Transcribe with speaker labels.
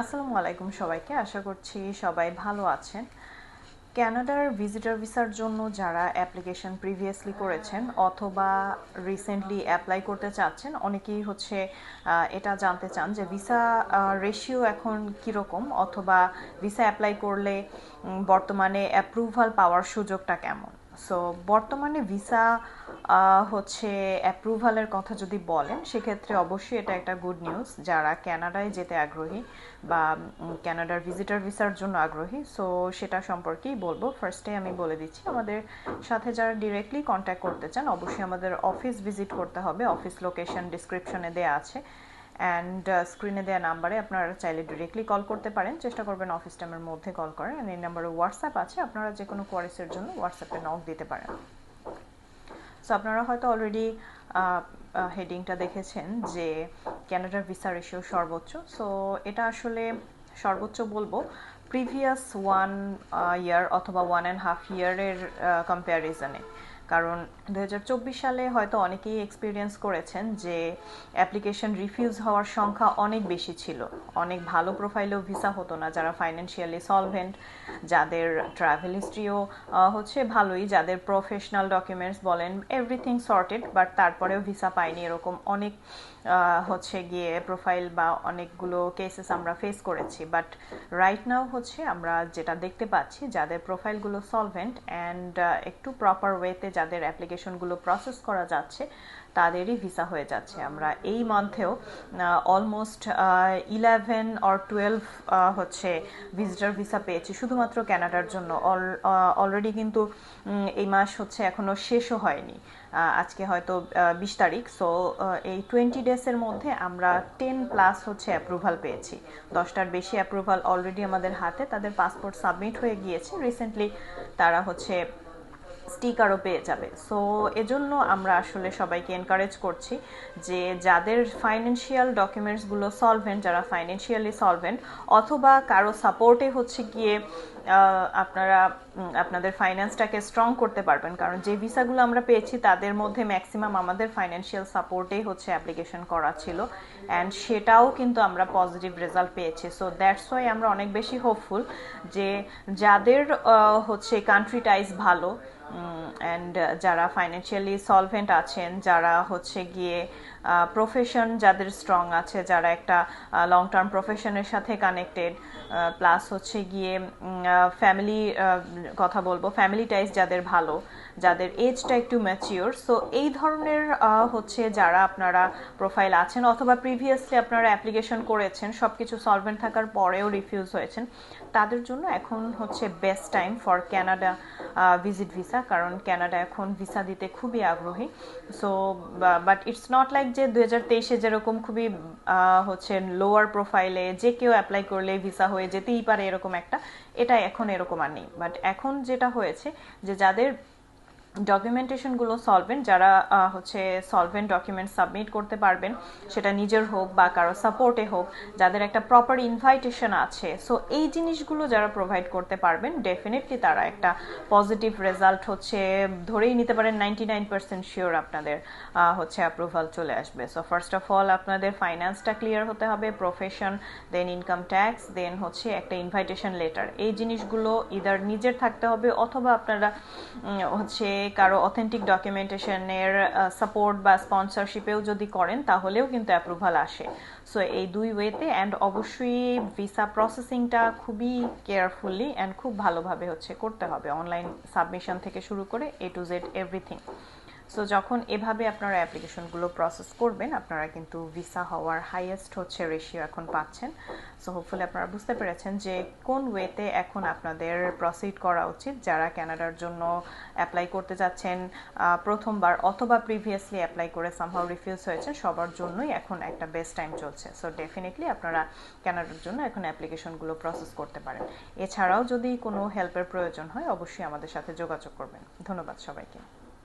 Speaker 1: আসসালামু আলাইকুম সবাইকে। আশা করছি সবাই ভালো আছেন। ক্যানাডার ভিজিটার ভিসার জন্য যারা অ্যাপ্লিকেশন প্রিভিয়াসলি করেছেন অথবা রিসেন্টলি অ্যাপ্লাই করতে চাচ্ছেন, অনেকেই হচ্ছে এটা জানতে চান যে ভিসা রেশিও এখন কীরকম অথবা ভিসা অ্যাপ্লাই করলে বর্তমানে অ্যাপ্রুভাল পাওয়ার সুযোগটা কেমন? সো বর্তমানে ভিসা হচ্ছে অ্যাপ্রুভালের কথা যদি বলেন, সেক্ষেত্রে অবশ্যই এটা একটা গুড নিউজ। যারা ক্যানাডায় যেতে আগ্রহী বা ক্যানাডার ভিজিটর ভিসার জন্য আগ্রহী, সো সেটা সম্পর্কেই বলব। ফার্স্টে আমি বলে দিচ্ছি, আমাদের সাথে যারা ডিরেক্টলি কন্ট্যাক্ট করতে চান, অবশ্যই আমাদের অফিস ভিজিট করতে হবে। অফিস লোকেশন ডিসক্রিপশনে দেওয়া আছে। অ্যান্ড স্ক্রিনে দেওয়া নাম্বারে আপনারা চাইলে ডিরেক্টলি কল করতে পারেন। চেষ্টা করবেন অফিস টাইমের মধ্যে কল করেন and এই নাম্বারে হোয়াটসঅ্যাপ আছে। আপনারা যে কোনো কোয়ারিসের জন্য হোয়াটসঅ্যাপে নক দিতে পারেন। সো আপনারা হয়তো অলরেডি হেডিংটা দেখেছেন যে ক্যানাডার ভিসা রেশিও সর্বোচ্চ। সো এটা আসলে সর্বোচ্চ বলব। প্রিভিয়াস ওয়ান ইয়ার অথবা ওয়ান অ্যান্ড হাফ ইয়ারের কম্প্যারিজনে কারণ দু হাজার চব্বিশ সালে হয়তো অনেকেই এক্সপিরিয়েন্স করেছেন যে অ্যাপ্লিকেশন রিফিউজ হওয়ার সংখ্যা অনেক বেশি ছিল। অনেক ভালো প্রোফাইলেও ভিসা হতো না, যারা ফাইন্যান্সিয়ালি সলভেন্ট যাদের ট্রাভেল হিস্ট্রিও হচ্ছে ভালোই, যাদের প্রফেশনাল ডকুমেন্টস বলেন এভরিথিং সর্টেড বাট তারপরেও ভিসা পায়নি এরকম অনেক হচ্ছে গিয়ে প্রোফাইল বা অনেকগুলো কেসেস আমরা ফেস করেছি। বাট রাইট নাও হচ্ছে আমরা যেটা দেখতে পাচ্ছি, যাদের প্রোফাইলগুলো সলভেন্ট অ্যান্ড একটু প্রপার ওয়েতে যাদের অ্যাপ্লিকেশনগুলো প্রসেস করা যাচ্ছে, তাদেরই ভিসা হয়ে যাচ্ছে। আমরা এই মান্থেও অলমোস্ট ইলেভেন অর টুয়েলভ হচ্ছে ভিজিটর ভিসা পেয়েছি। শুধুমাত্র ক্যানাডার জন্য। অলরেডি কিন্তু এই মাস হচ্ছে এখনও শেষও হয়নি। আজকে হয়তো বিশ তারিখ। সো এই টোয়েন্টি ডেজের মধ্যে আমরা টেন প্লাস হচ্ছে অ্যাপ্রুভাল পেয়েছি। দশটার বেশি অ্যাপ্রুভাল অলরেডি আমাদের হাতে। তাদের পাসপোর্ট সাবমিট হয়ে গিয়েছে। রিসেন্টলি তারা হচ্ছে স্টিকারও পেয়ে যাবে। সো এজন্য আমরা আসলে সবাইকে এনকারেজ করছি যে যাদের ফাইন্যান্সিয়াল ডকুমেন্টসগুলো সলভেন্ট যারা ফাইন্যান্সিয়ালি সলভেন্ট অথবা কারও সাপোর্টে হচ্ছে গিয়ে আপনারা আপনাদের ফাইন্যান্সটাকে স্ট্রং করতে পারবেন। কারণ যে ভিসাগুলো আমরা পেয়েছি, তাদের মধ্যে ম্যাক্সিমাম আমাদের ফাইন্যান্সিয়াল সাপোর্টেই হচ্ছে অ্যাপ্লিকেশন করা ছিল। অ্যান্ড সেটাও কিন্তু আমরা পজিটিভ রেজাল্ট পেয়েছি। সো দ্যাটস ওয়াই আমরা অনেক বেশি হোপফুল যে যাদের হচ্ছে কান্ট্রি টাইজ ভালো অ্যান্ড যারা ফাইন্যান্সিয়ালি সলভেন্ট আছেন, যারা হচ্ছে গিয়ে প্রফেশন যাদের স্ট্রং আছে, যারা একটা লং টার্ম প্রফেশনের সাথে কানেক্টেড প্লাস হচ্ছে গিয়ে ফ্যামিলি কথা বলব ফ্যামিলি টাইজ যাদের ভালো, যাদের এজটা একটু ম্যাচিওর সো এই ধরনের হচ্ছে যারা আপনারা প্রোফাইল আছেন অথবা প্রিভিয়াসলি আপনারা অ্যাপ্লিকেশন করেছেন সব কিছু সলভেন্ট থাকার পরেও রিফিউজ হয়েছেন তাদের জন্য এখন হচ্ছে best time for Canada visit visa কারণ ক্যানাডা এখন ভিসা দিতে খুবই আগ্রহী। So but it's not like যে দু হাজার তেইশে যেরকম খুবই হচ্ছে লোয়ার প্রোফাইলে যে কেউ অ্যাপ্লাই করলে ভিসা হয়ে যেতেই পারে এরকম একটা, এটা এখন এরকম আর নেই। বাট এখন যেটা হয়েছে যে যাদের ডকুমেন্টেশনগুলো সলভেন্ট যারা হচ্ছে সলভেন্ট ডকুমেন্ট সাবমিট করতে পারবেন, সেটা নিজের হোক বা কারও সাপোর্টে হোক, যাদের একটা প্রপার ইনভাইটেশন আছে সো এই জিনিসগুলো যারা প্রোভাইড করতে পারবেন ডেফিনেটলি তারা একটা পজিটিভ রেজাল্ট হচ্ছে, ধরেই নিতে পারেন নাইনটি নাইন পার্সেন্ট শিওর আপনাদের হচ্ছে অ্যাপ্রুভাল চলে আসবে সো ফার্স্ট অফ অল আপনাদের ফাইন্যান্সটা ক্লিয়ার হতে হবে profession then income tax then হচ্ছে একটা ইনভাইটেশন লেটার এই জিনিসগুলো ইদার নিজের থাকতে হবে অথবা আপনারা হচ্ছে কারও অথেন্টিক ডকুমেন্টেশনের সাপোর্ট বা স্পন্সরশিপেও যদি করেন, তাহলেও কিন্তু অ্যাপ্রুভাল আসে। সো এই দুই ওয়েতে অ্যান্ড অবশ্যই ভিসা প্রসেসিংটা খুবই কেয়ারফুলি অ্যান্ড খুব ভালোভাবে হচ্ছে করতে হবে। অনলাইন সাবমিশন থেকে শুরু করে A to Z everything so যখন এভাবে আপনারা অ্যাপ্লিকেশনগুলো প্রসেস করবেন, আপনারা কিন্তু ভিসা হওয়ার হাইয়েস্ট হচ্ছে রেশিও এখন পাচ্ছেন। সো হোপফুলি আপনারা বুঝতে পেরেছেন যে কোন ওয়েতে এখন আপনাদের প্রসিড করা উচিত। যারা ক্যানাডার জন্য অ্যাপ্লাই করতে যাচ্ছেন প্রথমবার অথবা প্রিভিয়াসলি অ্যাপ্লাই করে সামহাও রিফিউজ হয়েছে, সবার জন্যই এখন একটা বেস্ট টাইম চলছে। সো ডেফিনেটলি আপনারা ক্যানাডার জন্য এখন অ্যাপ্লিকেশনগুলো প্রসেস করতে পারেন। এছাড়াও যদি কোনো হেল্পের প্রয়োজন হয়, অবশ্যই আমাদের সাথে যোগাযোগ করবেন। ধন্যবাদ সবাইকে।